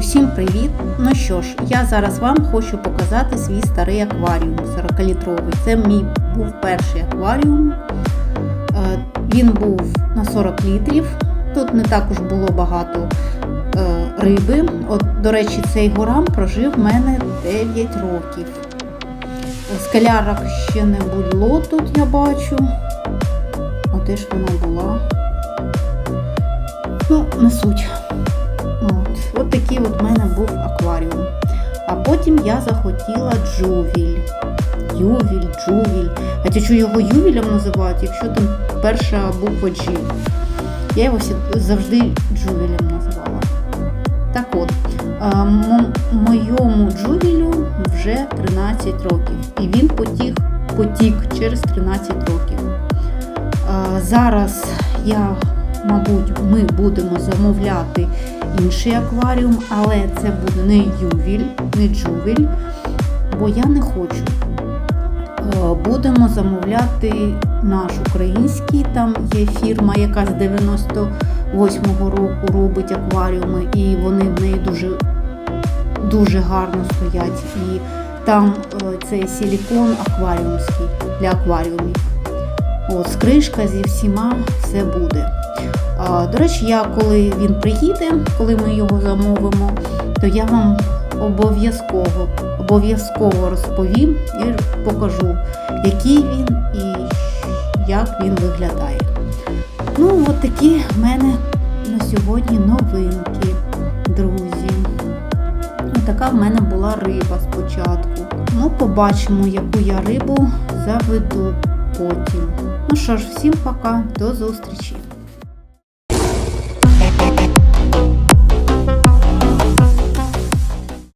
Усім привіт! Ну що ж, я зараз вам хочу показати свій старий акваріум 40-літровий. Це мій був перший акваріум. Е, Він був на 40 літрів. Тут не також було багато е, риби. От, до речі, цей горам прожив в мене 9 років. Скалярок ще не було тут, я бачу. А де ж вона була? Ну, не суть. От, такий от в мене був акваріум. А потім я захотіла джувіль. Ювіль, джувіль. А ті, його ювілем називають, якщо там перша буква G. Я його завжди джувілем називала. Так от, моєму джувілю вже 13 років. І він потік, потік через 13 років. Зараз я, мабуть, ми будемо замовляти інший акваріум, але це буде не ювіль, не джувіль, бо я не хочу. Е, Будемо замовляти наш український. Там є фірма, яка з 98-го року робить акваріуми, і вони в неї дуже, дуже гарно стоять. І там е, цей силікон акваріумський для акваріумів. От, кришка зі всіма все буде. А, До речі, я коли він приїде, коли ми його замовимо, то я вам обов'язково обов'язково розповім і покажу, який він і як він виглядає. Ну, от такі в мене на сьогодні новинки, друзі. Така в мене була риба спочатку. Ну, побачимо, яку я рибу заведу потім. Ну що ж, всім пока, до зустрічі!